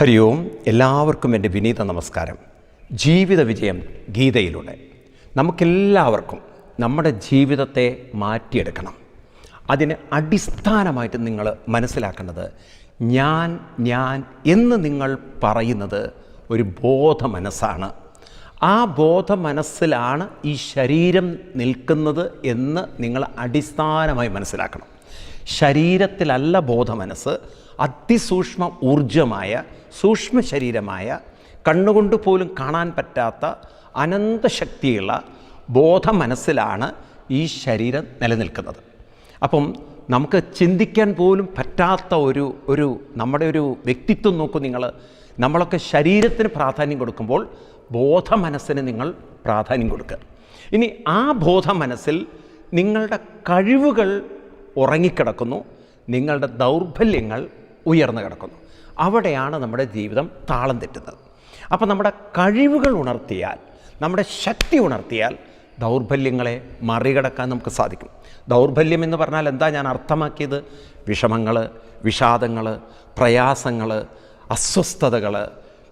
ഹരി ഓം എല്ലാവർക്കും എന്റെ വിനീത നമസ്കാരം. ജീവിത വിജയം ഗീതയിലൂടെ. നമുക്കെല്ലാവർക്കും നമ്മുടെ ജീവിതത്തെ മാറ്റിയെടുക്കണം. അതിന് അടിസ്ഥാനമായിട്ട് നിങ്ങൾ മനസ്സിലാക്കേണ്ടത് ഞാൻ ഞാൻ എന്ന് നിങ്ങൾ പറയുന്നത് ഒരു ബോധ മനസ്സാണ് ആ ബോധ മനസ്സിലാണ് ഈ ശരീരം നിൽക്കുന്നത് എന്ന് നിങ്ങൾ അടിസ്ഥാനമായി മനസ്സിലാക്കണം. ശരീരത്തിലല്ല ബോധമനസ്സ് അതിസൂക്ഷ്മ ഊർജമായ സൂക്ഷ്മ ശരീരമായ കണ്ണുകൊണ്ട് പോലും കാണാൻ പറ്റാത്ത അനന്തശക്തിയുള്ള ബോധമനസ്സിലാണ് ഈ ശരീരം നിലനിൽക്കുന്നത്. അപ്പം നമുക്ക് ചിന്തിക്കാൻ പോലും പറ്റാത്ത ഒരു ഒരു നമ്മുടെ ഒരു വ്യക്തിത്വം നോക്കൂ നിങ്ങൾ. നമ്മളൊക്കെ ശരീരത്തിന് പ്രാധാന്യം കൊടുക്കുമ്പോൾ ബോധ മനസ്സിന് നിങ്ങൾ പ്രാധാന്യം കൊടുക്കുക. ഇനി ആ ബോധ മനസ്സിൽ നിങ്ങളുടെ കഴിവുകൾ ഉറങ്ങിക്കിടക്കുന്നു. നിങ്ങളുടെ ദൗർബല്യങ്ങൾ ഉയർന്നു കിടക്കുന്നു. അവിടെയാണ് നമ്മുടെ ജീവിതം താളം തെറ്റുന്നത്. അപ്പോൾ നമ്മുടെ കഴിവുകൾ ഉണർത്തിയാൽ നമ്മുടെ ശക്തി ഉണർത്തിയാൽ ദൗർബല്യങ്ങളെ മറികടക്കാൻ നമുക്ക് സാധിക്കും. ദൗർബല്യം എന്ന് പറഞ്ഞാൽ എന്താ ഞാൻ അർത്ഥമാക്കിയത്? വിഷമങ്ങൾ വിഷാദങ്ങൾ പ്രയാസങ്ങൾ അസ്വസ്ഥതകൾ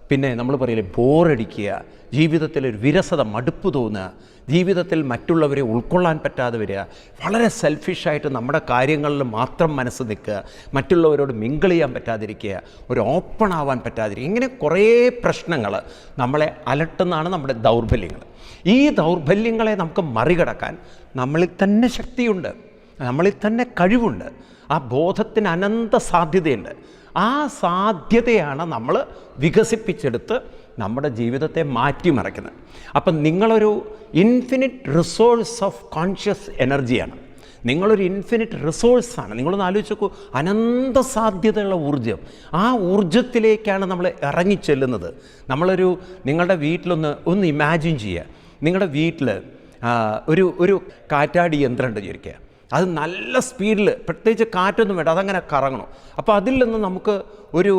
പിന്നെ നമ്മൾ പറയില്ലേ ബോറടിക്കുക ജീവിതത്തിൽ ഒരു വിരസത മടുപ്പ് തോന്നുക ജീവിതത്തിൽ മറ്റുള്ളവരെ ഉൾക്കൊള്ളാൻ പറ്റാതെ വരിക വളരെ സെൽഫിഷായിട്ട് നമ്മുടെ കാര്യങ്ങളിൽ മാത്രം മനസ്സ് നിൽക്കുക മറ്റുള്ളവരോട് മിങ്കിൾ ചെയ്യാൻ പറ്റാതിരിക്കുക ഒരു ഓപ്പൺ ആവാൻ പറ്റാതിരിക്കുക ഇങ്ങനെ കുറേ പ്രശ്നങ്ങൾ നമ്മളെ അലട്ടുന്നതാണ് നമ്മുടെ ദൗർബല്യങ്ങൾ. ഈ ദൗർബല്യങ്ങളെ നമുക്ക് മറികടക്കാൻ നമ്മളിൽ തന്നെ ശക്തിയുണ്ട് നമ്മളിൽ തന്നെ കഴിവുണ്ട് ആ ബോധത്തിന് അനന്ത സാധ്യതയുണ്ട്. ആ സാധ്യതയാണ് നമ്മൾ വികസിപ്പിച്ചെടുത്ത് നമ്മുടെ ജീവിതത്തെ മാറ്റിമറിക്കുന്നത്. അപ്പം നിങ്ങളൊരു ഇൻഫിനിറ്റ് റിസോഴ്സ് ഓഫ് കോൺഷ്യസ് എനർജിയാണ് നിങ്ങളൊരു ഇൻഫിനിറ്റ് റിസോഴ്സാണ് നിങ്ങളൊന്ന് ആലോചിച്ച് നോക്കൂ അനന്ത സാധ്യതയുള്ള ഊർജം. ആ ഊർജത്തിലേക്കാണ് നമ്മൾ ഇറങ്ങിച്ചെല്ലുന്നത്. നമ്മളൊരു നിങ്ങളുടെ വീട്ടിലൊന്ന് ഒന്ന് ഇമാജിൻ ചെയ്യുക. നിങ്ങളുടെ വീട്ടിൽ ഒരു ഒരു കാറ്റാടി യന്ത്രം ഉണ്ട് വിചാരിക്കുക. അത് നല്ല സ്പീഡിൽ പ്രത്യേകിച്ച് കാറ്റൊന്നും വേണ്ട അതങ്ങനെ കറങ്ങണം. അപ്പോൾ അതിൽ നിന്ന് നമുക്ക് ഒരു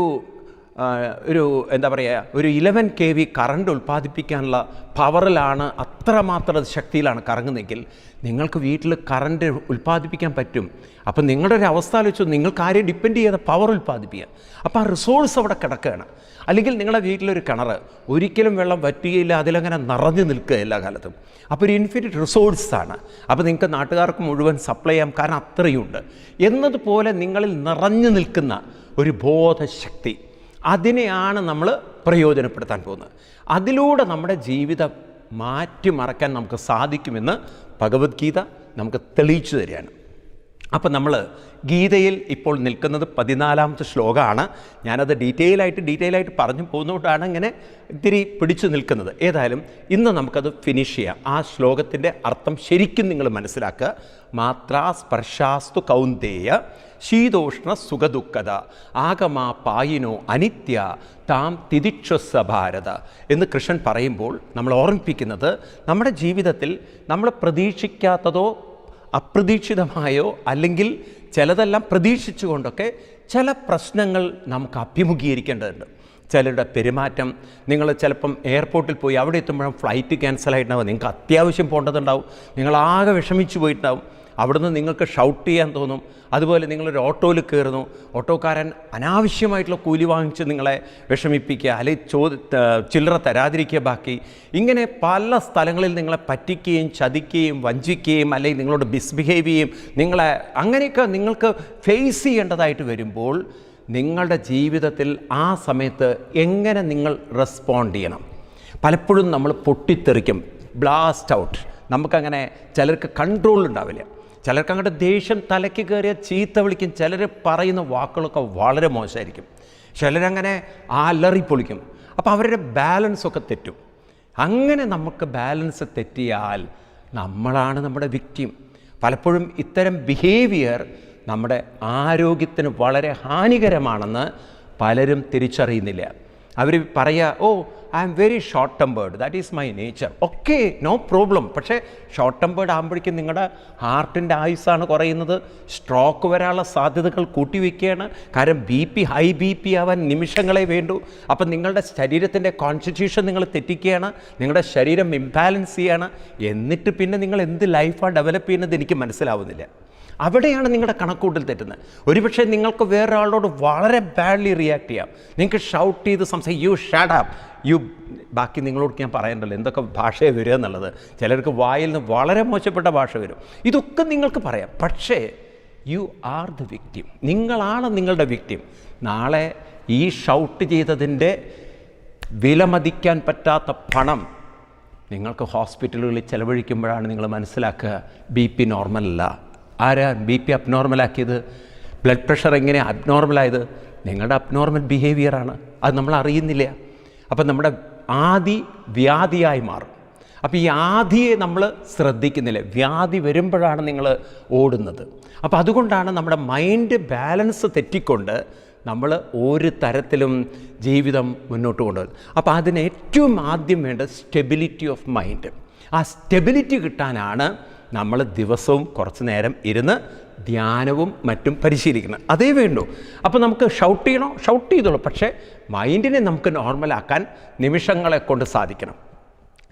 ഒരു എന്താ പറയുക ഒരു ഇലവൻ കെ വി കറണ്ട് ഉൽപ്പാദിപ്പിക്കാനുള്ള പവറിലാണ് അത്രമാത്രം ശക്തിയിലാണ് കറങ്ങുന്നതെങ്കിൽ നിങ്ങൾക്ക് വീട്ടിൽ കറണ്ട് ഉൽപ്പാദിപ്പിക്കാൻ പറ്റും. അപ്പം നിങ്ങളുടെ ഒരു അവസ്ഥ ആലോചിച്ചു നിങ്ങൾക്ക് ആരെയും ഡിപ്പെൻഡ് ചെയ്യാതെ പവർ ഉൽപ്പാദിപ്പിക്കാം അപ്പോൾ ആ റിസോഴ്സ് അവിടെ കിടക്കുകയാണ്. അല്ലെങ്കിൽ നിങ്ങളുടെ വീട്ടിലൊരു കിണർ ഒരിക്കലും വെള്ളം വറ്റുകയില്ല അതിലങ്ങനെ നിറഞ്ഞു നിൽക്കുക എല്ലാ കാലത്തും. അപ്പോൾ ഒരു ഇൻഫിനിറ്റ് റിസോഴ്സാണ് അപ്പോൾ നിങ്ങൾക്ക് നാട്ടുകാർക്ക് മുഴുവൻ സപ്ലൈ ചെയ്യാം. കാരണം അത്രയുണ്ട്. എന്നതുപോലെ നിങ്ങളിൽ നിറഞ്ഞു നിൽക്കുന്ന ഒരു ബോധശക്തി. അതിനെയാണ് നമ്മൾ പ്രയോജനപ്പെടുത്താൻ പോകുന്നത്. അതിലൂടെ നമ്മുടെ ജീവിതം മാറ്റിമറക്കാൻ നമുക്ക് സാധിക്കുമെന്ന് ഭഗവത്ഗീത നമുക്ക് തെളിയിച്ചു തരികയാണ്. അപ്പം നമ്മൾ ഗീതയിൽ ഇപ്പോൾ നിൽക്കുന്നത് പതിനാലാമത്തെ ശ്ലോകമാണ്. ഞാനത് ഡീറ്റെയിൽ ആയിട്ട് ഡീറ്റെയിൽ ആയിട്ട് പറഞ്ഞു പോകുന്നതുകൊണ്ടാണ് ഇങ്ങനെ ഇത്തിരി പിടിച്ചു നിൽക്കുന്നത്. ഏതായാലും ഇന്ന് നമുക്കത് ഫിനിഷ് ചെയ്യാം. ആ ശ്ലോകത്തിന്റെ അർത്ഥം ശരിക്കും നിങ്ങൾ മനസ്സിലാക്കുക. മാത്രാ സ്പർശാസ്തു കൗന്ദേയ ശീതോഷ്ണ സുഖദുഃഖത ആഗമാ പായിനോ അനിത്യ താം തിതിക്ഷസ്വ ഭാരത എന്ന് കൃഷ്ണൻ പറയുമ്പോൾ നമ്മൾ ഓർമ്മിപ്പിക്കുന്നത് നമ്മുടെ ജീവിതത്തിൽ നമ്മൾ പ്രതീക്ഷിക്കാത്തതോ അപ്രതീക്ഷിതമായോ അല്ലെങ്കിൽ ചിലതെല്ലാം പ്രതീക്ഷിച്ചുകൊണ്ടൊക്കെ ചില പ്രശ്നങ്ങൾ നമുക്ക് അഭിമുഖീകരിക്കേണ്ടതുണ്ട്. ചിലരുടെ പെരുമാറ്റം നിങ്ങൾ ചിലപ്പം എയർപോർട്ടിൽ പോയി അവിടെ എത്തുമ്പോഴും ഫ്ലൈറ്റ് ക്യാൻസൽ ആയിട്ടുണ്ടാവും നിങ്ങൾക്ക് അത്യാവശ്യം പോകേണ്ടതുണ്ടാവും. നിങ്ങൾ ആകെ വിഷമിച്ചു പോയിട്ടുണ്ടാവും. അവിടുന്ന് നിങ്ങൾക്ക് ഷൗട്ട് ചെയ്യാൻ തോന്നും. അതുപോലെ നിങ്ങളൊരു ഓട്ടോയിൽ കയറുന്നു ഓട്ടോക്കാരൻ അനാവശ്യമായിട്ടുള്ള കൂലി വാങ്ങിച്ച് നിങ്ങളെ വിഷമിപ്പിക്കുക അല്ലെങ്കിൽ ചോ ചില്ലറ തരാതിരിക്കുക ബാക്കി. ഇങ്ങനെ പല സ്ഥലങ്ങളിൽ നിങ്ങളെ പറ്റിക്കുകയും ചതിക്കുകയും വഞ്ചിക്കുകയും അല്ലെങ്കിൽ നിങ്ങളോട് മിസ്ബിഹേവ് ചെയ്യും. നിങ്ങളെ അങ്ങനെയൊക്കെ നിങ്ങൾക്ക് ഫേസ് ചെയ്യേണ്ടതായിട്ട് വരുമ്പോൾ നിങ്ങളുടെ ജീവിതത്തിൽ ആ സമയത്ത് എങ്ങനെ നിങ്ങൾ റെസ്പോണ്ട് ചെയ്യണം? പലപ്പോഴും നമ്മൾ പൊട്ടിത്തെറിക്കും. ബ്ലാസ്റ്റ് ഔട്ട് നമുക്കങ്ങനെ ചിലർക്ക് കൺട്രോൾ ഉണ്ടാവില്ല. ചിലർക്ക് അങ്ങോട്ട് ദേഷ്യം തലയ്ക്ക് കയറിയ ചീത്ത വിളിക്കും. ചിലർ പറയുന്ന വാക്കുകളൊക്കെ വളരെ മോശമായിരിക്കും. ചിലരങ്ങനെ അലറി പൊളിക്കും അപ്പോൾ അവരുടെ ബാലൻസൊക്കെ തെറ്റും. അങ്ങനെ നമുക്ക് ബാലൻസ് തെറ്റിയാൽ നമ്മളാണ് നമ്മുടെ വിക്റ്റിം പലപ്പോഴും ഇത്തരം ബിഹേവിയർ നമ്മുടെ ആരോഗ്യത്തിന് വളരെ ഹാനികരമാണെന്ന് പലരും തിരിച്ചറിയുന്നില്ല. അവർ പറയുക ഓ I am very short tempered that is my nature okay no problem പക്ഷേ ഷോർട്ട് ടെമ്പേർഡ് ആകുമ്പോഴേക്കും നിങ്ങളുടെ ഹാർട്ടിന്റെ ആയുസ്സാണ് കുറയുന്നത്. സ്ട്രോക്ക് വരാനുള്ള സാധ്യതകൾ കൂട്ടിവെക്കുകയാണ്. കാരണം B P high B P ആവാൻ നിമിഷങ്ങളെ വേണ്ടു. അപ്പം നിങ്ങളുടെ ശരീരത്തിന്റെ കോൺസ്റ്റിറ്റ്യൂഷൻ നിങ്ങൾ തെറ്റിക്കുകയാണ്. നിങ്ങളുടെ ശരീരം ഇംബാലൻസ് ചെയ്യുകയാണ് എന്നിട്ട് പിന്നെ നിങ്ങൾ എന്ത് ലൈഫാണ് ഡെവലപ്പ് ചെയ്യുന്നത് എനിക്ക് മനസ്സിലാവുന്നില്ല. അവിടെയാണ് നിങ്ങളുടെ കണക്കൂട്ടിൽ തെറ്റുന്നത്. ഒരുപക്ഷെ നിങ്ങൾക്ക് വേറൊരാളോട് വളരെ ബാഡ്ലി റിയാക്ട് ചെയ്യാം. നിങ്ങൾക്ക് ഷൗട്ട് ചെയ്ത് സംസാരിക്കും യു ഷാഡ് അപ്പ് യു ബാക്കി നിങ്ങളോട് ഞാൻ പറയണ്ടല്ലോ എന്തൊക്കെ ഭാഷയെ വരിക എന്നുള്ളത്. ചിലർക്ക് വായിൽ നിന്ന് വളരെ മോശപ്പെട്ട ഭാഷ വരും. ഇതൊക്കെ നിങ്ങൾക്ക് പറയാം. പക്ഷേ യു ആർ ദ വിക്റ്റിം നിങ്ങളാണ് നിങ്ങളുടെ വിക്ടിം നാളെ ഈ ഷൗട്ട് ചെയ്തതിന്റെ വിലമതിക്കാൻ പറ്റാത്ത പണം നിങ്ങൾക്ക് ഹോസ്പിറ്റലുകളിൽ ചെലവഴിക്കുമ്പോഴാണ് നിങ്ങൾ മനസ്സിലാക്കുക ബി പി നോർമലല്ല ആരാ ബി പി അബ്നോർമലാക്കിയത് ബ്ലഡ് പ്രഷർ എങ്ങനെ അബ്നോർമലായത് നിങ്ങളുടെ അബ്നോർമൽ ബിഹേവിയറാണ് അത് നമ്മൾ അറിയുന്നില്ല. അപ്പം നമ്മുടെ ആദി വ്യാധിയായി മാറും. അപ്പോൾ ഈ ആദിയെ നമ്മൾ ശ്രദ്ധിക്കുന്നില്ല. വ്യാധി വരുമ്പോഴാണ് നിങ്ങൾ ഓടുന്നത്. അപ്പോൾ അതുകൊണ്ടാണ് നമ്മുടെ മൈൻഡ് ബാലൻസ് തെറ്റിക്കൊണ്ട് നമ്മൾ ഒരു തരത്തിലും ജീവിതം മുന്നോട്ട് കൊണ്ടുപോകുന്നത്. അപ്പോൾ അതിന് ഏറ്റവും ആദ്യം വേണ്ട സ്റ്റെബിലിറ്റി ഓഫ് മൈൻഡ് ആ സ്റ്റെബിലിറ്റി കിട്ടാനാണ് നമ്മൾ ദിവസവും കുറച്ച് നേരം ഇരുന്ന് ധ്യാനവും മറ്റും പരിശീലിക്കുന്നത് അതേ വേണ്ടു. അപ്പോൾ നമുക്ക് ഷൗട്ട് ചെയ്യണോ? ഷൗട്ട് ചെയ്തോളൂ. പക്ഷേ മൈൻഡിനെ നമുക്ക് നോർമലാക്കാൻ നിമിഷങ്ങളെ കൊണ്ട് സാധിക്കണം.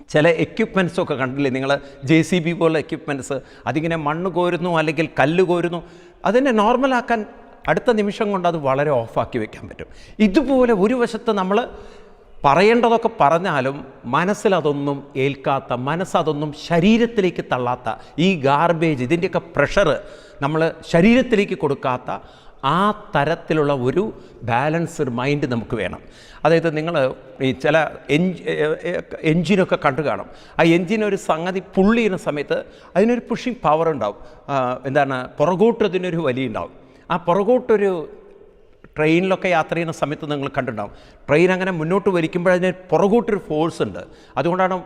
ചില എക്യുപ്മെൻസൊക്കെ കണ്ടില്ലേ നിങ്ങൾ ജെ സി ബി പോലെ എക്യുപ്മെന്റ്സ് അതിങ്ങനെ മണ്ണ് കോരുന്നു അല്ലെങ്കിൽ കല്ല് കോരുന്നു. അതിനെ നോർമലാക്കാൻ അടുത്ത നിമിഷം കൊണ്ട് അത് വളരെ ഓഫാക്കി വെക്കാൻ പറ്റും. ഇതുപോലെ ഒരു വശത്ത് നമ്മൾ പറയേണ്ടതൊക്കെ പറഞ്ഞാലും മനസ്സിലതൊന്നും ഏൽക്കാത്ത മനസ്സതൊന്നും ശരീരത്തിലേക്ക് തള്ളാത്ത ഈ ഗാർബേജ് ഇതിന്റെയൊക്കെ പ്രഷർ നമ്മൾ ശരീരത്തിലേക്ക് കൊടുക്കാത്ത ആ തരത്തിലുള്ള ഒരു ബാലൻസ്ഡ് മൈൻഡ് നമുക്ക് വേണം. അതായത് നിങ്ങൾ ഈ ചില എഞ്ച് എഞ്ചിനൊക്കെ കണ്ടു കാണും. ആ എഞ്ചിൻ ഒരു സംഗതി പുള്ളി ചെയ്യുന്ന സമയത്ത് അതിനൊരു പുഷിങ് പവർ ഉണ്ടാവും. എന്താണ്? പുറകോട്ട് അതിനൊരു വലിയ ഉണ്ടാവും ആ പുറകോട്ടൊരു ട്രെയിനിലൊക്കെ യാത്ര ചെയ്യുന്ന സമയത്ത് നിങ്ങൾ കണ്ടിട്ടുണ്ടാവും. ട്രെയിൻ അങ്ങനെ മുന്നോട്ട് വലിക്കുമ്പോഴതിന് പുറകോട്ടൊരു ഫോഴ്സ് ഉണ്ട്. അതുകൊണ്ടാണ്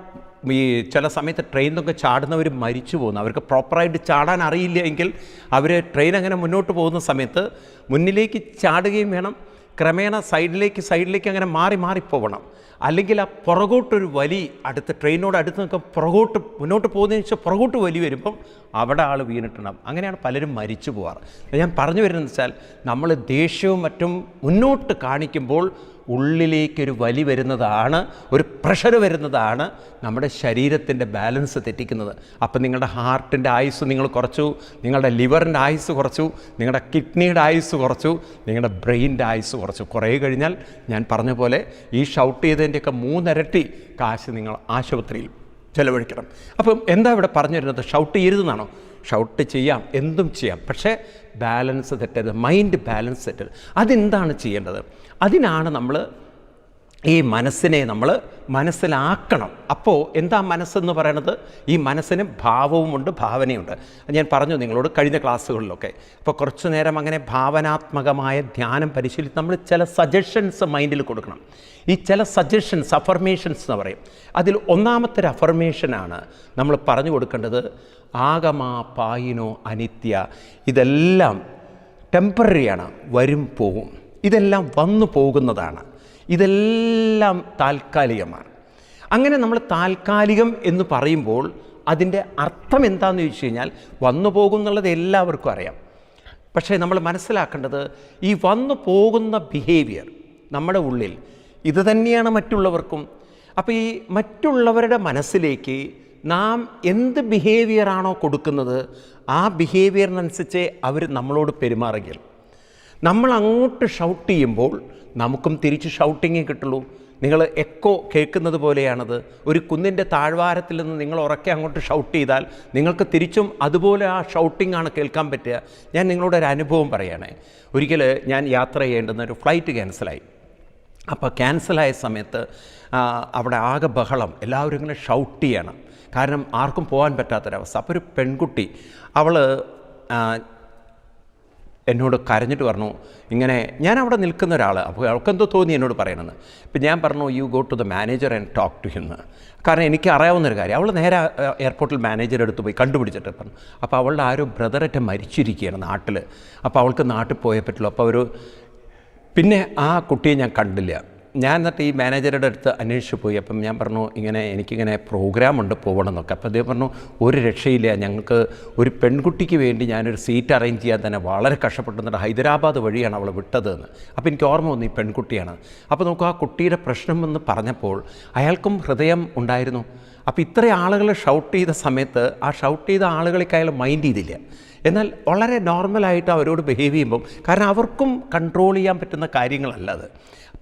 ഈ ചില സമയത്ത് ട്രെയിനിലൊക്കെ ചാടുന്നവർ മരിച്ചു പോകുന്നത്. അവർക്ക് പ്രോപ്പറായിട്ട് ചാടാൻ അറിയില്ല എങ്കിൽ അവർ ട്രെയിൻ അങ്ങനെ മുന്നോട്ട് പോകുന്ന സമയത്ത് മുന്നിലേക്ക് ചാടുകയും വേണം. ക്രമേണ സൈഡിലേക്ക് സൈഡിലേക്ക് അങ്ങനെ മാറി മാറി പോകണം അല്ലെങ്കിൽ ആ പുറകോട്ടൊരു വലി അടുത്ത് ട്രെയിനോട് അടുത്ത് നിൽക്കുമ്പോൾ പുറകോട്ട് മുന്നോട്ട് പോകുന്നതിന് വെച്ചാൽ പുറകോട്ട് വലി വരുമ്പം അവിടെ ആൾ വീണിട്ടുണ്ടാകും അങ്ങനെയാണ് പലരും മരിച്ചു പോവാറ്. ഞാൻ പറഞ്ഞു വരുന്നത് വെച്ചാൽ നമ്മൾ ദേഷ്യവും മറ്റും മുന്നോട്ട് കാണിക്കുമ്പോൾ ഉള്ളിലേക്കൊരു വലി വരുന്നതാണ് ഒരു പ്രഷർ വരുന്നതാണ് നമ്മുടെ ശരീരത്തിന്റെ ബാലൻസ് തെറ്റിക്കുന്നത്. അപ്പം നിങ്ങളുടെ ഹാർട്ടിന്റെ ആയുസ് നിങ്ങൾ കുറച്ചു നിങ്ങളുടെ ലിവറിന്റെ ആയുസ് കുറച്ചു നിങ്ങളുടെ കിഡ്നിയുടെ ആയുസ് കുറച്ചു നിങ്ങളുടെ ബ്രെയിനിന്റെ ആയുസ് കുറച്ചു. കുറേ കഴിഞ്ഞാൽ ഞാൻ പറഞ്ഞ പോലെ ഈ ഷൗട്ട് ചെയ്തതിന്റെയൊക്കെ മൂന്നിരട്ടി കാശ് നിങ്ങൾ ആശുപത്രിയിൽ ചെലവഴിക്കണം. അപ്പം എന്താ ഇവിടെ പറഞ്ഞു വരുന്നത് ഷൗട്ട് ചെയ്യരുതെന്നാണോ? ഷൗട്ട് ചെയ്യാം എന്തും ചെയ്യാം. പക്ഷേ ബാലൻസ് തെറ്റരുത് മൈൻഡ് ബാലൻസ് തെറ്റരുത്. അതെന്താണ് ചെയ്യേണ്ടത്? അതിനാണ് നമ്മൾ ഈ മനസ്സിനെ നമ്മൾ മനസ്സിലാക്കണം. അപ്പോൾ എന്താ മനസ്സെന്ന് പറയണത്? ഈ മനസ്സിന് ഭാവവുമുണ്ട് ഭാവനയുണ്ട്. ഞാൻ പറഞ്ഞു നിങ്ങളോട് കഴിഞ്ഞ ക്ലാസ്സുകളിലൊക്കെ. അപ്പോൾ കുറച്ചു നേരം അങ്ങനെ ഭാവനാത്മകമായ ധ്യാനം പരിശീലിച്ച് നമ്മൾ ചില സജഷൻസ് മൈൻഡിൽ കൊടുക്കണം. ഈ ചില സജഷൻസ് അഫർമേഷൻസ് എന്ന് പറയും. അതിൽ ഒന്നാമത്തെ ഒരു അഫർമേഷനാണ് നമ്മൾ പറഞ്ഞു കൊടുക്കേണ്ടത് ആഗമാ പായിനോ അനിത്യ. ഇതെല്ലാം ടെമ്പററിയാണ് വരും പോവും ഇതെല്ലാം വന്നു പോകുന്നതാണ്. ഇതെല്ലാം താൽക്കാലികമാണ്. അങ്ങനെ നമ്മൾ താൽക്കാലികം എന്ന് പറയുമ്പോൾ അതിന്റെ അർത്ഥം എന്താണെന്ന് ചോദിച്ചു കഴിഞ്ഞാൽ വന്നു പോകും എന്നുള്ളത് എല്ലാവർക്കും അറിയാം. പക്ഷേ നമ്മൾ മനസ്സിലാക്കേണ്ടത് ഈ വന്നു പോകുന്ന ബിഹേവിയർ നമ്മുടെ ഉള്ളിൽ ഇത് തന്നെയാണ് മറ്റുള്ളവർക്കും. അപ്പോൾ ഈ മറ്റുള്ളവരുടെ മനസ്സിലേക്ക് നാം എന്ത് ബിഹേവിയറാണോ കൊടുക്കുന്നത് ആ ബിഹേവിയറിനനുസരിച്ച് അവർ നമ്മളോട് പെരുമാറുകയുള്ളൂ. നമ്മൾ അങ്ങോട്ട് ഷൗട്ട് ചെയ്യുമ്പോൾ നമുക്കും തിരിച്ച് ഷൗട്ടിങ്ങേ കിട്ടുള്ളൂ. നിങ്ങൾ എക്കോ കേൾക്കുന്നത് പോലെയാണത്. ഒരു കുന്നിന്റെ താഴ്വാരത്തിൽ നിന്ന് നിങ്ങൾ ഉറക്കെ അങ്ങോട്ട് ഷൗട്ട് ചെയ്താൽ നിങ്ങൾക്ക് തിരിച്ചും അതുപോലെ ആ ഷൗട്ടിംഗ് ആണ് കേൾക്കാൻ പറ്റുക. ഞാൻ നിങ്ങളോട് ഒരു അനുഭവം പറയുകയാണേ ഒരിക്കൽ ഞാൻ യാത്ര ചെയ്യേണ്ടുന്ന ഒരു ഫ്ലൈറ്റ് ക്യാൻസലായി അപ്പോൾ ക്യാൻസലായ സമയത്ത് അവിടെ ആകെ ബഹളം. എല്ലാവരും ഇങ്ങനെ ഷൗട്ട് ചെയ്യണം. കാരണം ആർക്കും പോകാൻ പറ്റാത്തൊരവസ്ഥ. അപ്പോൾ ഒരു പെൺകുട്ടി അവൾ എന്നോട് കരഞ്ഞിട്ട് പറഞ്ഞു ഇങ്ങനെ ഞാൻ അവിടെ നിൽക്കുന്ന ഒരാൾ അപ്പോൾ അവൾക്കെന്തോ തോന്നി എന്നോട് പറയണമെന്ന് ഇപ്പം ഞാൻ പറഞ്ഞു you go to the manager and talk to him കാരണം എനിക്ക് അറിയാവുന്ന ഒരു കാര്യം അവൾ നേരെ എയർപോർട്ടിൽ മാനേജറെ അടുത്ത് പോയി കണ്ടുപിടിച്ചിട്ട് പറഞ്ഞു. അപ്പോൾ അവളുടെ ആരോ ബ്രദററ്റ മരിച്ചിരിക്കുകയാണ് നാട്ടിൽ അപ്പോൾ അവൾക്ക് നാട്ടിൽ പോയേ പറ്റുള്ളൂ. അപ്പോൾ ഒരു പിന്നെ ആ കുട്ടിയെ ഞാൻ കണ്ടില്ല. ഞാൻ എന്നിട്ട് ഈ മാനേജറുടെ അടുത്ത് അന്വേഷിച്ച് പോയി. അപ്പം ഞാൻ പറഞ്ഞു ഇങ്ങനെ എനിക്കിങ്ങനെ പ്രോഗ്രാം ഉണ്ട് പോകണം എന്നൊക്കെ അപ്പോൾ അദ്ദേഹം പറഞ്ഞു ഒരു രക്ഷയില്ല. ഞങ്ങൾക്ക് ഒരു പെൺകുട്ടിക്ക് വേണ്ടി ഞാനൊരു സീറ്റ് അറേഞ്ച് ചെയ്യാൻ തന്നെ വളരെ കഷ്ടപ്പെട്ടുന്നുണ്ട് ഹൈദരാബാദ് വഴിയാണ് അവൾ വിട്ടതെന്ന്. അപ്പോൾ എനിക്ക് ഓർമ്മ വന്നു ഈ പെൺകുട്ടിയാണ്. അപ്പോൾ നമുക്ക് ആ കുട്ടിയുടെ പ്രശ്നം എന്ന് പറഞ്ഞപ്പോൾ അയാൾക്കും ഹൃദയം ഉണ്ടായിരുന്നു. അപ്പോൾ ഇത്രയും ആളുകൾ ഷൗട്ട് ചെയ്ത സമയത്ത് ആ ഷൗട്ട് ചെയ്ത ആളുകളൊക്കെ അയാൾ മൈൻഡ് ചെയ്തില്ല. എന്നാൽ വളരെ നോർമലായിട്ട് അവരോട് ബിഹേവ് ചെയ്യുമ്പം കാരണം അവർക്കും കൺട്രോൾ ചെയ്യാൻ പറ്റുന്ന കാര്യങ്ങളല്ല അത്.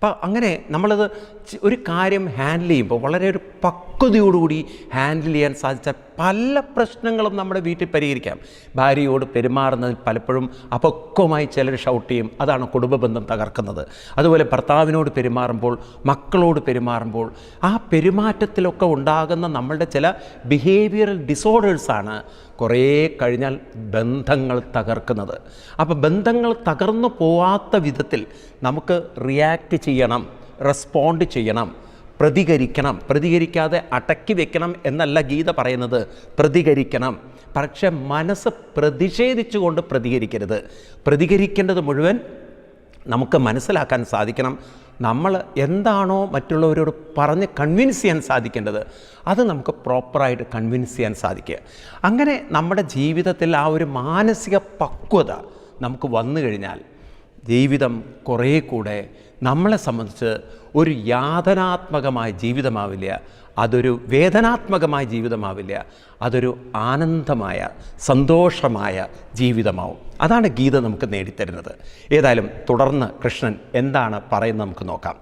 അപ്പോൾ അങ്ങനെ നമ്മളത് ഒരു കാര്യം ഹാൻഡിൽ ചെയ്യുമ്പോൾ വളരെ ഒരു പക്വതയോടുകൂടി ഹാൻഡിൽ ചെയ്യാൻ സാധിച്ച പല പ്രശ്നങ്ങളും നമ്മുടെ വീട്ടിൽ പരിഹരിക്കാം. ഭാര്യയോട് പെരുമാറുന്നതിൽ പലപ്പോഴും അപക്വമായി ചിലർ ഷൗട്ട് ചെയ്യും. അതാണ് കുടുംബ ബന്ധം തകർക്കുന്നത്. അതുപോലെ ഭർത്താവിനോട് പെരുമാറുമ്പോൾ മക്കളോട് പെരുമാറുമ്പോൾ ആ പെരുമാറ്റത്തിലൊക്കെ ഉണ്ടാകുന്ന നമ്മളുടെ ചില ബിഹേവിയറൽ ഡിസോർഡേഴ്സാണ് കുറേ കഴിഞ്ഞാൽ ബന്ധങ്ങൾ തകർക്കുന്നത്. അപ്പോൾ ബന്ധങ്ങൾ തകർന്നു പോവാത്ത വിധത്തിൽ നമുക്ക് റിയാക്ട് ചെയ്യണം റെസ്പോണ്ട് ചെയ്യണം പ്രതികരിക്കണം. പ്രതികരിക്കാതെ അടക്കി വെക്കണം എന്നല്ല ഗീത പറയുന്നത്. പ്രതികരിക്കണം. പക്ഷെ മനസ്സ് പ്രതിഷേധിച്ചുകൊണ്ട് പ്രതികരിക്കരുത്. പ്രതികരിക്കേണ്ടത് മുഴുവൻ നമുക്ക് മനസ്സിലാക്കാൻ സാധിക്കണം. നമ്മൾ എന്താണോ മറ്റുള്ളവരോട് പറഞ്ഞ് കൺവിൻസ് ചെയ്യാൻ സാധിക്കേണ്ടത് അത് നമുക്ക് പ്രോപ്പറായിട്ട് കൺവിൻസ് ചെയ്യാൻ സാധിക്കുക. അങ്ങനെ നമ്മുടെ ജീവിതത്തിൽ ആ ഒരു മാനസിക പക്വത നമുക്ക് വന്നു കഴിഞ്ഞാൽ ജീവിതം കുറേ കൂടെ നമ്മളെ സംബന്ധിച്ച് ഒരു യാതനാത്മകമായ ജീവിതമാവില്ല അതൊരു വേദനാത്മകമായ ജീവിതമാവില്ല അതൊരു ആനന്ദമായ സന്തോഷമായ ജീവിതമാവും. അതാണ് ഗീത നമുക്ക് നേടിത്തരുന്നത്. ഏതായാലും തുടർന്ന് കൃഷ്ണൻ എന്താണ് പറയുന്നത് നമുക്ക് നോക്കാം.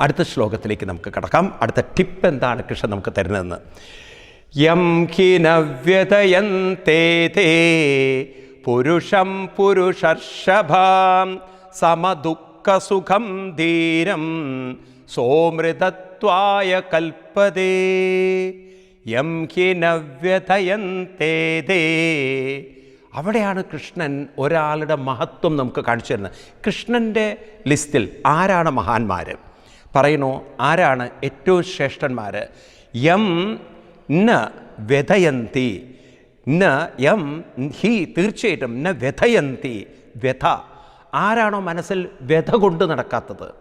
അടുത്ത ശ്ലോകത്തിലേക്ക് നമുക്ക് കടക്കാം. അടുത്ത ടിപ്പ് എന്താണ് കൃഷ്ണൻ നമുക്ക് തരുന്നതെന്ന്. യം ഖിനവ്യതയന്തേ തേ പുരുഷം പുരുഷർഷഭാം സമദുഃഖസുഖം ധീരം സോമൃതത്വായ കൽപ്പതേ. യം ഖിനവ്യതയന്തേ തേ അവിടെയാണ് കൃഷ്ണൻ ഒരാളുടെ മഹത്വം നമുക്ക് കാണിച്ചു തരുന്നത്. കൃഷ്ണന്റെ ലിസ്റ്റിൽ ആരാണ് മഹാന്മാർ പറയുന്നു ആരാണ് ഏറ്റവും ശ്രേഷ്ഠന്മാർ യം ന വ്യഥയന്തി. ന യം ഹി തീർച്ചയായിട്ടും ന വ്യഥയന്തി. വ്യഥ. ആരാണോ മനസ്സിൽ വ്യഥ കൊണ്ട് നടക്കാത്തത്?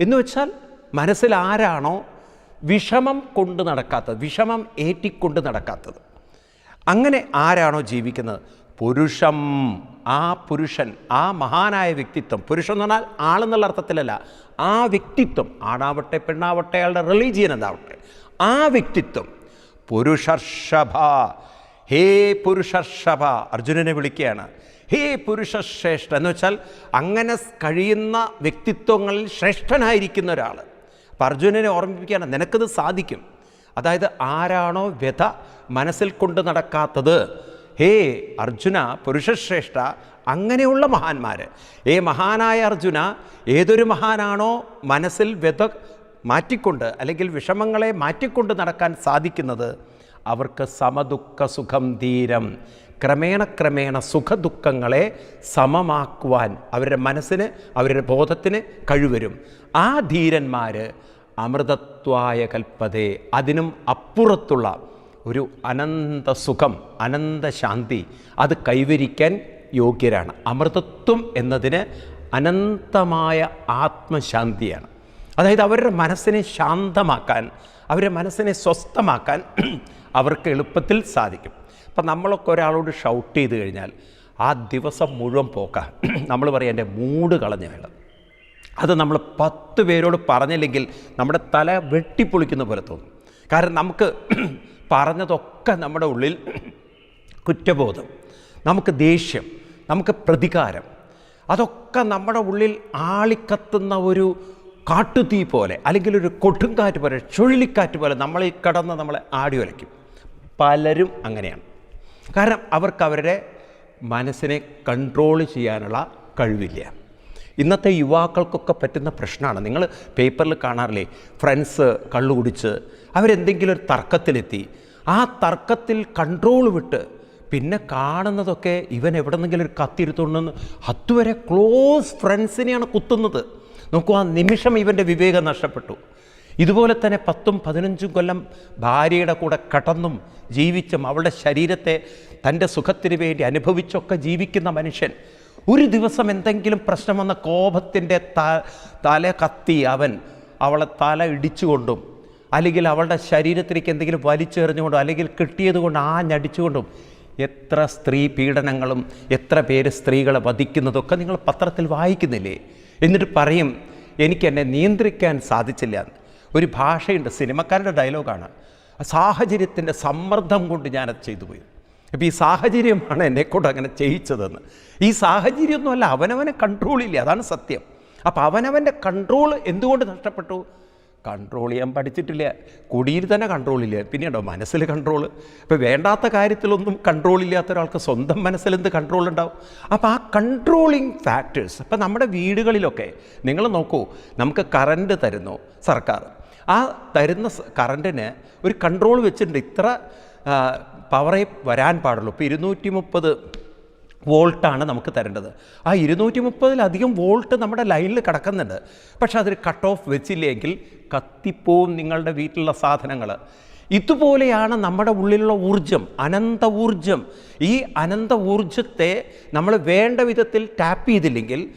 എന്ന് വെച്ചാൽ മനസ്സിൽ ആരാണോ വിഷമം കൊണ്ട് നടക്കാത്തത്? വിഷമം ഏറ്റിക്കൊണ്ട് നടക്കാത്തത്. അങ്ങനെ ആരാണോ ജീവിക്കുന്നത്? പുരുഷം ആ പുരുഷൻ ആ മഹാനായ വ്യക്തിത്വം പുരുഷൻ എന്ന് പറഞ്ഞാൽ ആളെന്നുള്ള അർത്ഥത്തിലല്ല ആ വ്യക്തിത്വം ആണാവട്ടെ പെണ്ണാവട്ടെ അയാളുടെ റിലീജിയൻ എന്താവട്ടെ ആ വ്യക്തിത്വം പുരുഷർഷഭ ഹേ പുരുഷർഷഭ അർജുനനെ വിളിക്കുകയാണ് ഹേ പുരുഷശ്രേഷ്ഠ എന്ന് വെച്ചാൽ അങ്ങനെ കഴിയുന്ന വ്യക്തിത്വങ്ങളിൽ ശ്രേഷ്ഠനായിരിക്കുന്ന ഒരാൾ. അപ്പം അർജുനനെ ഓർമ്മിപ്പിക്കുകയാണ് നിനക്കത് സാധിക്കും. അതായത് ആരാണോ വ്യഥ മനസ്സിൽ കൊണ്ട് നടക്കാത്തത് ഹേ അർജുന പുരുഷശ്രേഷ്ഠ അങ്ങനെയുള്ള മഹാന്മാർ ഏ മഹാനായ അർജുന ഏതൊരു മഹാനാണോ മനസ്സിൽ വ്യത മാറ്റിക്കൊണ്ട് അല്ലെങ്കിൽ വിഷമങ്ങളെ മാറ്റിക്കൊണ്ട് നടക്കാൻ സാധിക്കുന്നത് അവർക്ക് സമദുഃഖ സുഖം ധീരം ക്രമേണ ക്രമേണ സുഖദുഃഖങ്ങളെ സമമാക്കുവാൻ അവരുടെ മനസ്സിന് അവരുടെ ബോധത്തിന് കഴിവരും. ആ ധീരന്മാർ അമൃതത്വായ കൽപ്പതേ അതിനും അപ്പുറത്തുള്ള ഒരു അനന്ത സുഖം അനന്ത ശാന്തി. അത് കൈവരിക്കാൻ യോഗ്യരാണ്. അമൃതത്വം എന്നതിന് അനന്തമായ ആത്മശാന്തിയാണ്. അതായത് അവരുടെ മനസ്സിനെ ശാന്തമാക്കാൻ അവരുടെ മനസ്സിനെ സ്വസ്ഥമാക്കാൻ അവർക്ക് എളുപ്പത്തിൽ സാധിക്കും. അപ്പം നമ്മളൊക്കെ ഒരാളോട് ഷൗട്ട് ചെയ്ത് കഴിഞ്ഞാൽ ആ ദിവസം മുഴുവൻ പോക്കാൻ നമ്മൾ പറയാം എന്റെ മൂഡ് കളഞ്ഞ വേണം അത് നമ്മൾ പത്ത് പേരോട് പറഞ്ഞില്ലെങ്കിൽ നമ്മുടെ തല വെട്ടിപ്പൊളിക്കുന്ന പോലെ തോന്നും. കാരണം നമുക്ക് പറഞ്ഞതൊക്കെ നമ്മുടെ ഉള്ളിൽ കുറ്റബോധം നമുക്ക് ദേഷ്യം നമുക്ക് പ്രതികാരം അതൊക്കെ നമ്മുടെ ഉള്ളിൽ ആളിക്കത്തുന്ന ഒരു കാട്ടുതീ പോലെ അല്ലെങ്കിൽ ഒരു കൊടുങ്കാറ്റ് പോലെ ചുഴലിക്കാറ്റ് പോലെ നമ്മളെ കടന്ന് നമ്മളെ ആടി ഒലയ്ക്കും. പലരും അങ്ങനെയാണ്. കാരണം അവർക്ക് അവരുടെ മനസ്സിനെ കൺട്രോൾ ചെയ്യാനുള്ള കഴിവില്ല. ഇന്നത്തെ യുവാക്കൾക്കൊക്കെ പറ്റുന്ന പ്രശ്നമാണ്. നിങ്ങൾ പേപ്പറിൽ കാണാറില്ലേ? ഫ്രണ്ട്സ് കള്ളു കുടിച്ച് അവരെന്തെങ്കിലും ഒരു തർക്കത്തിലെത്തി ആ തർക്കത്തിൽ കൺട്രോൾ വിട്ട് പിന്നെ കാണുന്നതൊക്കെ ഇവൻ എവിടെന്നെങ്കിലും ഒരു കത്തിരുത്തുണ്ടെന്ന് അതുവരെ ക്ലോസ് ഫ്രണ്ട്സിനെയാണ് കുത്തുന്നത്. നോക്കൂ ആ നിമിഷം ഇവന്റെ വിവേകം നഷ്ടപ്പെട്ടു. ഇതുപോലെ തന്നെ പത്തും പതിനഞ്ചും കൊല്ലം ഭാര്യയുടെ കൂടെ കടന്നും ജീവിച്ചും അവളുടെ ശരീരത്തെ തന്റെ സുഖത്തിന് വേണ്ടി അനുഭവിച്ചൊക്കെ ജീവിക്കുന്ന മനുഷ്യൻ. ഒരു ദിവസം എന്തെങ്കിലും പ്രശ്നം വന്ന കോപത്തിന്റെ തല കത്തി അവൻ അവളെ തല ഇടിച്ചുകൊണ്ടും അല്ലെങ്കിൽ അവളുടെ ശരീരത്തിലേക്ക് എന്തെങ്കിലും വലിച്ചെറിഞ്ഞുകൊണ്ടോ അല്ലെങ്കിൽ കിട്ടിയത് കൊണ്ട് ഞടിച്ചുകൊണ്ടും എത്ര സ്ത്രീ പീഡനങ്ങളും എത്ര പേര് സ്ത്രീകളെ വധിക്കുന്നതൊക്കെ നിങ്ങൾ പത്രത്തിൽ വായിക്കുന്നില്ലേ? എന്നിട്ട് പറയും എനിക്ക് എന്നെ നിയന്ത്രിക്കാൻ സാധിച്ചില്ല ഒരു ഭാഷയുണ്ട് സിനിമക്കാരുടെ ഡയലോഗാണ്. സാഹചര്യത്തിന്റെ സമ്മർദ്ദം കൊണ്ട് ഞാനത് ചെയ്തു പോയി. അപ്പോൾ ഈ സാഹചര്യമാണ് എന്നെക്കൊണ്ട് അങ്ങനെ ചെയ്യിച്ചതെന്ന്. ഈ സാഹചര്യമൊന്നുമല്ല അവനവനെ കൺട്രോളില്ല അതാണ് സത്യം. അപ്പോൾ അവനവന്റെ കൺട്രോൾ എന്തുകൊണ്ട് നഷ്ടപ്പെട്ടു? കൺട്രോൾ ചെയ്യാൻ പഠിച്ചിട്ടില്ല. കുടിയിൽ തന്നെ കൺട്രോൾ ഇല്ല. പിന്നെയുണ്ടോ മനസ്സിൽ കൺട്രോൾ ഇപ്പോൾ വേണ്ടാത്ത കാര്യത്തിലൊന്നും കൺട്രോൾ ഇല്ലാത്ത ഒരാൾക്ക് സ്വന്തം മനസ്സിൽ എന്ത് കൺട്രോൾ ഉണ്ടാവും? അപ്പോൾ ആ കൺട്രോളിങ് ഫാക്ടേഴ്സ് അപ്പോൾ നമ്മുടെ വീടുകളിലൊക്കെ നിങ്ങൾ നോക്കൂ നമുക്ക് കറണ്ട് തരുന്നു സർക്കാർ. ആ തരുന്ന കറണ്ടിന് ഒരു കൺട്രോൾ വെച്ചിട്ടുണ്ട്. ഇത്ര പവറേ വരാൻ പാടുള്ളൂ. ഇപ്പോൾ ഇരുന്നൂറ്റി മുപ്പത് വോൾട്ടാണ് നമുക്ക് തരേണ്ടത്. ആ ഇരുന്നൂറ്റി മുപ്പതിലധികം വോൾട്ട് നമ്മുടെ ലൈനിൽ കിടക്കുന്നുണ്ട്. പക്ഷെ അതൊരു കട്ട് ഓഫ് വെച്ചില്ലെങ്കിൽ കത്തിപ്പോവും നിങ്ങളുടെ വീട്ടിലുള്ള സാധനങ്ങൾ. ഇതുപോലെയാണ് നമ്മുടെ ഉള്ളിലുള്ള ഊർജം അനന്ത ഊർജം ഈ അനന്ത ഊർജത്തെ നമ്മൾ വേണ്ട വിധത്തിൽ ടാപ്പ് ചെയ്തില്ലെങ്കിൽ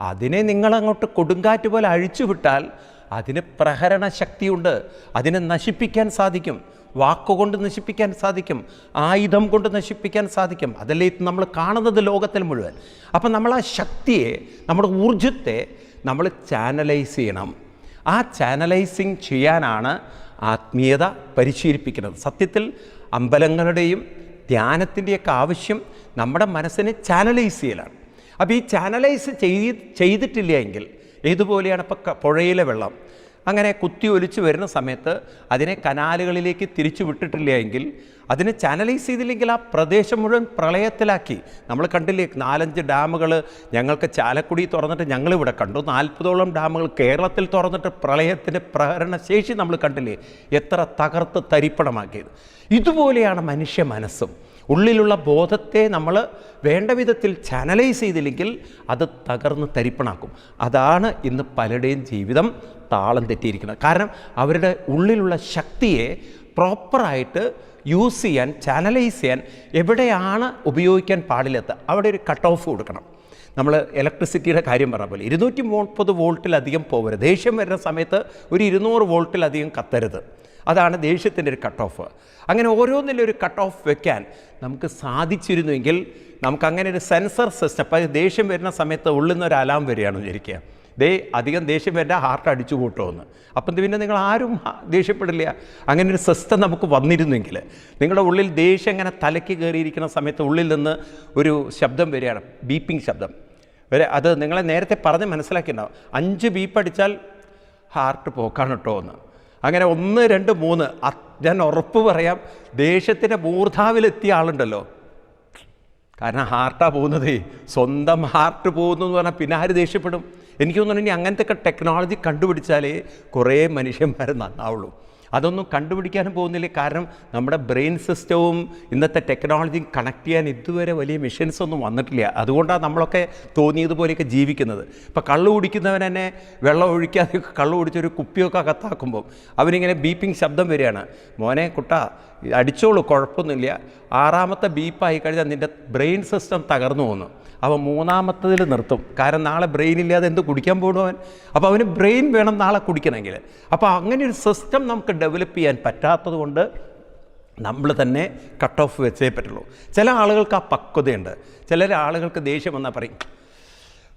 അതിനെ നിങ്ങളങ്ങോട്ട് കൊടുങ്കാറ്റ് പോലെ അഴിച്ചുവിട്ടാൽ അതിന് പ്രഹരണ ശക്തിയുണ്ട്. അതിനെ നശിപ്പിക്കാൻ സാധിക്കും. വാക്കുകൊണ്ട് നശിപ്പിക്കാൻ സാധിക്കും ആയുധം കൊണ്ട് നശിപ്പിക്കാൻ സാധിക്കും. അതല്ലേ നമ്മൾ കാണുന്നത് ലോകത്തിൽ മുഴുവൻ. അപ്പം നമ്മൾ ആ ശക്തിയെ നമ്മുടെ ഊർജത്തെ നമ്മൾ ചാനലൈസ് ചെയ്യണം. ആ ചാനലൈസിങ് ചെയ്യാനാണ് ആത്മീയത പരിശീലിപ്പിക്കുന്നത്. സത്യത്തിൽ അമ്പലങ്ങളുടെയും ധ്യാനത്തിന്റെയൊക്കെ ആവശ്യം നമ്മുടെ മനസ്സിനെ ചാനലൈസ് ചെയ്യലാണ്. അപ്പോൾ ഈ ചാനലൈസ് ചെയ്ത് ചെയ്തിട്ടില്ല എങ്കിൽ ഏതുപോലെയാണ് ഇപ്പോൾ പുഴയിലെ വെള്ളം? അങ്ങനെ കുത്തി ഒലിച്ച് വരുന്ന സമയത്ത് അതിനെ കനാലുകളിലേക്ക് തിരിച്ചു വിട്ടിട്ടില്ല എങ്കിൽ അതിനെ ചാനലൈസ് ചെയ്തില്ലെങ്കിൽ ആ പ്രദേശം മുഴുവൻ പ്രളയത്തിലാക്കി. നമ്മൾ കണ്ടില്ലേ നാലഞ്ച് ഡാമുകൾ ഞങ്ങൾക്ക് ചാലക്കുടി തുറന്നിട്ട് ഞങ്ങളിവിടെ കണ്ടു. നാൽപ്പതോളം ഡാമുകൾ കേരളത്തിൽ തുറന്നിട്ട് പ്രളയത്തിന്റെ പ്രഹരണശേഷി നമ്മൾ കണ്ടില്ലേ? എത്ര തകർത്ത് തരിപ്പണമാക്കിയത്. ഇതുപോലെയാണ് മനുഷ്യ മനസ്സും. ഉള്ളിലുള്ള ബോധത്തെ നമ്മൾ വേണ്ട വിധത്തിൽ ചാനലൈസ് ചെയ്തില്ലെങ്കിൽ അത് തകർന്ന് തരിപ്പണാക്കും. അതാണ് ഇന്ന് പലരുടെയും ജീവിതം താളം തെറ്റിയിരിക്കുന്നത്. കാരണം അവരുടെ ഉള്ളിലുള്ള ശക്തിയെ പ്രോപ്പറായിട്ട് യൂസ് ചെയ്യാൻ ചാനലൈസ് ചെയ്യാൻ എവിടെയാണ് ഉപയോഗിക്കാൻ പാടില്ലാത്ത അവിടെ ഒരു കട്ട് ഓഫ് കൊടുക്കണം. നമ്മൾ ഇലക്ട്രിസിറ്റിയുടെ കാര്യം പറഞ്ഞ പോലെ ഇരുന്നൂറ്റി മുപ്പത് വോൾട്ടിലധികം പോകരുത് ദേഷ്യം വരുന്ന സമയത്ത് ഒരു ഇരുന്നൂറ് വോൾട്ടിലധികം കത്തരുത്. അതാണ് ദേഷ്യത്തിന്റെ ഒരു കട്ട് ഓഫ് അങ്ങനെ ഓരോന്നിലും ഒരു കട്ട് ഓഫ് വെക്കാൻ നമുക്ക് സാധിച്ചിരുന്നുവെങ്കിൽ നമുക്ക് അങ്ങനെ ഒരു സെൻസർ സിസ്റ്റം അപ്പോൾ ദേഷ്യം വരുന്ന സമയത്ത് ഉള്ളിൽ നിന്ന് ഒരു അലാം വരികയാണ് വിചാരിക്കുക. ദേ അധികം ദേഷ്യം വരുന്ന ഹാർട്ട് അടിച്ചു കൂട്ടുമെന്ന് അപ്പം പിന്നെ നിങ്ങൾ ആരും ദേഷ്യപ്പെടില്ല. അങ്ങനെ ഒരു സിസ്റ്റം നമുക്ക് വന്നിരുന്നെങ്കിൽ നിങ്ങളുടെ ഉള്ളിൽ ദേഷ്യം ഇങ്ങനെ തലയ്ക്ക് കയറിയിരിക്കുന്ന സമയത്ത് ഉള്ളിൽ നിന്ന് ഒരു ശബ്ദം വരികയാണ് ബീപ്പിംഗ് ശബ്ദം. വരെ അത് നിങ്ങളെ നേരത്തെ പറഞ്ഞ് മനസ്സിലാക്കിയിട്ടുണ്ടാവും. അഞ്ച് ബീപ്പ് അടിച്ചാൽ ഹാർട്ട് പോക്കാണ് കേട്ടോ എന്ന്. അങ്ങനെ ഒന്ന് രണ്ട് മൂന്ന്. ഞാൻ ഉറപ്പ് പറയാം ദേഷ്യത്തിന്റെ മൂർധാവിലെത്തിയ ആളുണ്ടല്ലോ. കാരണം ഹാർട്ടാ പോകുന്നതേ. സ്വന്തം ഹാർട്ട് പോകുന്നു എന്ന് പറഞ്ഞാൽ പിന്നെ ആര് ദേഷ്യപ്പെടും? എനിക്ക് തോന്നുന്നു ഇനി അങ്ങനത്തെ ടെക്നോളജി കണ്ടുപിടിച്ചാലേ കുറേ മനുഷ്യന്മാർ നന്നാവുള്ളൂ. അതൊന്നും കണ്ടുപിടിക്കാനും പോകുന്നില്ല. കാരണം നമ്മുടെ ബ്രെയിൻ സിസ്റ്റവും ഇന്നത്തെ ടെക്നോളജിയും കണക്ട് ചെയ്യാൻ ഇതുവരെ വലിയ മെഷീൻസ് ഒന്നും വന്നിട്ടില്ല. അതുകൊണ്ടാണ് നമ്മളൊക്കെ തോന്നിയതുപോലെയൊക്കെ ജീവിക്കുന്നത്. ഇപ്പോൾ കള്ളു കുടിക്കുന്നവൻ തന്നെ വെള്ളം ഒഴിക്കാതെ കള്ളു കുടിച്ചൊരു കുപ്പിയൊക്കെ അകത്താക്കുമ്പോൾ അവനിങ്ങനെ ബീപ്പിംഗ് ശബ്ദം വരികയാണ്. മോനെ കുട്ട അടിച്ചോളൂ കുഴപ്പമൊന്നുമില്ല. ആറാമത്തെ ബീപ്പായി കഴിഞ്ഞാൽ നിന്റെ ബ്രെയിൻ സിസ്റ്റം തകർന്നു പോകുന്നു. അവൻ മൂന്നാമത്തതിൽ നിർത്തും. കാരണം നാളെ ബ്രെയിൻ ഇല്ലാതെ എന്ത് കുടിക്കാൻ പോകുന്നു അവൻ? അപ്പോൾ അവന് ബ്രെയിൻ വേണം നാളെ കുടിക്കണമെങ്കിൽ. അപ്പോൾ അങ്ങനെ ഒരു സിസ്റ്റം നമുക്ക് ഡെവലപ്പ് ചെയ്യാൻ പറ്റാത്തതുകൊണ്ട് നമ്മൾ തന്നെ കട്ട് ഓഫ് വെച്ചേ പറ്റുള്ളൂ. ചില ആളുകൾക്ക് ആ പക്വതയുണ്ട്. ചില ആളുകൾക്ക് ദേഷ്യം വന്നാൽ പറയും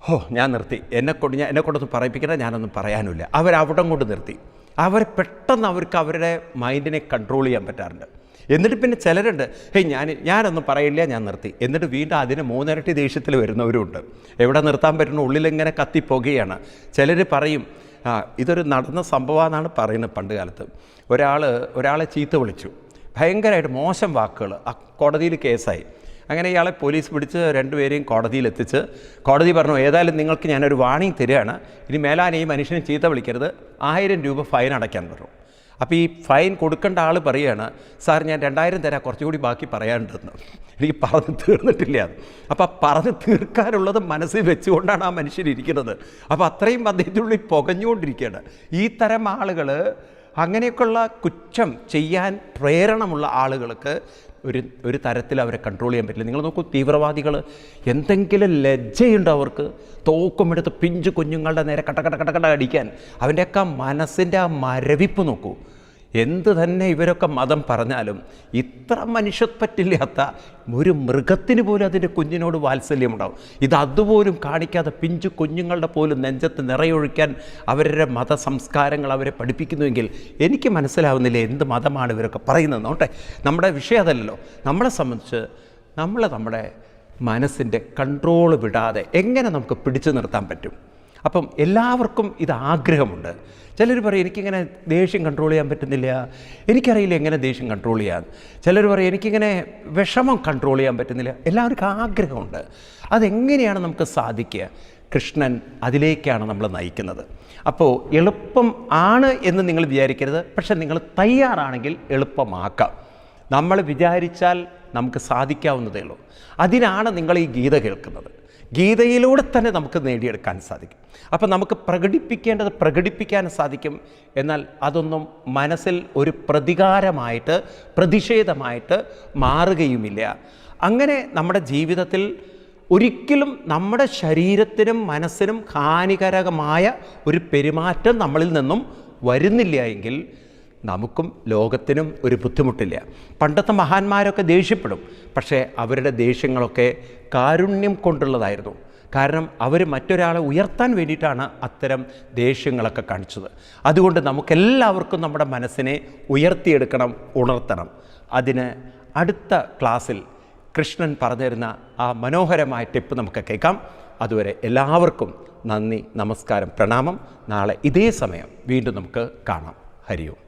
ഓ ഞാൻ നിർത്തി. എന്നെ കൊണ്ട് ഞാൻ എന്നെ കൊണ്ടൊന്നും പറയിപ്പിക്കണ്ട ഞാനൊന്നും പറയാനുമില്ല. അവരവിടം കൊണ്ട് നിർത്തി. അവർ പെട്ടെന്ന് അവർക്ക് അവരുടെ മൈൻഡിനെ കൺട്രോൾ ചെയ്യാൻ പറ്റാറുണ്ട്. എന്നിട്ട് പിന്നെ ചിലരുണ്ട് ഹേയ് ഞാൻ ഞാനൊന്നും പറയില്ല ഞാൻ നിർത്തി. എന്നിട്ട് വീണ്ടും അതിന് മൂന്നിരട്ടി ദേഷ്യത്തിൽ വരുന്നവരുണ്ട് എവിടെ നിർത്താൻ പറ്റുന്ന ഉള്ളിലിങ്ങനെ കത്തിപ്പോകുകയാണ്. ചിലർ പറയും ആ ഇതൊരു നടന്ന സംഭവമാണെന്നാണ് പറയുന്നത് പണ്ട് കാലത്ത്. ഒരാൾ ഒരാളെ ചീത്ത വിളിച്ചു. ഭയങ്കരമായിട്ട് മോശം വാക്കുകൾ ആ കോടതിയിൽ കേസായി. അങ്ങനെ ഇയാളെ പോലീസ് പിടിച്ച് രണ്ടുപേരെയും കോടതിയിൽ എത്തിച്ച് കോടതി പറഞ്ഞു ഏതായാലും നിങ്ങൾക്ക് ഞാനൊരു വാണിംഗ് തരികയാണ്. ഇനി മേലാൻ ഈ മനുഷ്യനെ ചീത്ത വിളിക്കരുത്. ആയിരം രൂപ ഫൈൻ അടയ്ക്കാൻ പറഞ്ഞു. അപ്പോൾ ഈ ഫൈൻ കൊടുക്കേണ്ട ആൾ പറയുകയാണ് സാർ ഞാൻ രണ്ടായിരം തരാം കുറച്ചുകൂടി ബാക്കി പറയാനുണ്ടെന്ന്. എനിക്ക് പറഞ്ഞ് തീർന്നിട്ടില്ല അത്. അപ്പോൾ പറഞ്ഞ് തീർക്കാനുള്ളത് മനസ്സിൽ വെച്ചുകൊണ്ടാണ് ആ മനുഷ്യൻ ഇരിക്കുന്നത്. അപ്പോൾ അത്രയും അദ്ദേഹത്തിനുള്ളിൽ പുകഞ്ഞുകൊണ്ടിരിക്കുകയാണ്. ഈ തരം ആളുകൾ അങ്ങനെയൊക്കെയുള്ള കുറ്റം ചെയ്യാൻ പ്രേരണമുള്ള ആളുകൾക്ക് ഒരു ഒരു തരത്തിൽ അവരെ കൺട്രോൾ ചെയ്യാൻ പറ്റില്ല. നിങ്ങൾ നോക്കൂ തീവ്രവാദികൾ എന്തെങ്കിലും ലജ്ജയുണ്ട് അവർക്ക്? തോക്കുമെടുത്ത് പിഞ്ചു കുഞ്ഞുങ്ങളുടെ നേരെ കട്ട കട്ട കട്ട അടിക്കാൻ. അവന്റെയൊക്കെ മനസ്സിന്റെ ആ മരവിപ്പ് നോക്കൂ. എന്ത് തന്നെ ഇവരൊക്കെ മതം പറഞ്ഞാലും ഇത്ര മനുഷ്യത്വറ്റില്ലാത്ത ഒരു മൃഗത്തിന് പോലും അതിന്റെ കുഞ്ഞിനോട് വാത്സല്യമുണ്ടാവും. ഇത് അതുപോലും കാണിക്കാതെ പിഞ്ചു കുഞ്ഞുങ്ങളുടെ പോലും നെഞ്ചത്ത് നിറയൊഴിക്കാൻ അവരുടെ മത സംസ്കാരങ്ങൾ അവരെ പഠിപ്പിക്കുന്നുവെങ്കിൽ എനിക്ക് മനസ്സിലാവുന്നില്ല എന്ത് മതമാണ് ഇവരൊക്കെ പറയുന്നത് നോട്ടെ നമ്മുടെ വിഷയം അതല്ലല്ലോ. നമ്മളെ സംബന്ധിച്ച് നമ്മൾ നമ്മുടെ മനസ്സിന്റെ കൺട്രോൾ വിടാതെ എങ്ങനെ നമുക്ക് പിടിച്ചു നിർത്താൻ പറ്റും? അപ്പം എല്ലാവർക്കും ഇത് ആഗ്രഹമുണ്ട്. ചിലർ പറയും എനിക്കിങ്ങനെ ദേഷ്യം കൺട്രോൾ ചെയ്യാൻ പറ്റുന്നില്ല. എനിക്കറിയില്ല എങ്ങനെ ദേഷ്യം കൺട്രോൾ ചെയ്യാൻ. ചിലർ പറയും എനിക്കിങ്ങനെ വിഷമം കൺട്രോൾ ചെയ്യാൻ പറ്റുന്നില്ല. എല്ലാവർക്കും ആഗ്രഹമുണ്ട്. അതെങ്ങനെയാണ് നമുക്ക് സാധിക്കുക? കൃഷ്ണൻ അതിലേക്കാണ് നമ്മൾ നയിക്കുന്നത്. അപ്പോൾ എളുപ്പം ആണ് എന്ന് നിങ്ങൾ വിചാരിക്കരുത്. പക്ഷെ നിങ്ങൾ തയ്യാറാണെങ്കിൽ എളുപ്പമാക്കാം. നമ്മൾ വിചാരിച്ചാൽ നമുക്ക് സാധിക്കാവുന്നതേ ഉള്ളൂ. അതിനാണ് നിങ്ങൾ ഈ ഗീത കേൾക്കുന്നത്. ഗീതയിലൂടെ തന്നെ നമുക്ക് നേടിയെടുക്കാൻ സാധിക്കും. അപ്പം നമുക്ക് പ്രകടിപ്പിക്കേണ്ടത് പ്രകടിപ്പിക്കാൻ സാധിക്കും. എന്നാൽ അതൊന്നും മനസ്സിൽ ഒരു പ്രതികാരമായിട്ട് പ്രതിഷേധമായിട്ട് മാറുകയുമില്ല. അങ്ങനെ നമ്മുടെ ജീവിതത്തിൽ ഒരിക്കലും നമ്മുടെ ശരീരത്തിനും മനസ്സിനും ഹാനികരമായ ഒരു പെരുമാറ്റം നമ്മളിൽ നിന്നും വരുന്നില്ല എങ്കിൽ നമുക്കും ലോകത്തിനും ഒരു ബുദ്ധിമുട്ടില്ല. പണ്ടത്തെ മഹാന്മാരൊക്കെ ദേഷ്യപ്പെടും. പക്ഷേ അവരുടെ ദേഷ്യങ്ങളൊക്കെ കാരുണ്യം കൊണ്ടുള്ളതായിരുന്നു. കാരണം അവർ മറ്റൊരാളെ ഉയർത്താൻ വേണ്ടിയിട്ടാണ് അത്തരം ദേഷ്യങ്ങളൊക്കെ കാണിച്ചത്. അതുകൊണ്ട് നമുക്കെല്ലാവർക്കും നമ്മുടെ മനസ്സിനെ ഉയർത്തിയെടുക്കണം ഉണർത്തണം. അതിന് അടുത്ത ക്ലാസ്സിൽ കൃഷ്ണൻ പറഞ്ഞു തരുന്ന ആ മനോഹരമായ ടിപ്പ് നമുക്ക് കേൾക്കാം. അതുവരെ എല്ലാവർക്കും നന്ദി നമസ്കാരം പ്രണാമം. നാളെ ഇതേ സമയം വീണ്ടും നമുക്ക് കാണാം. ഹരിയോം.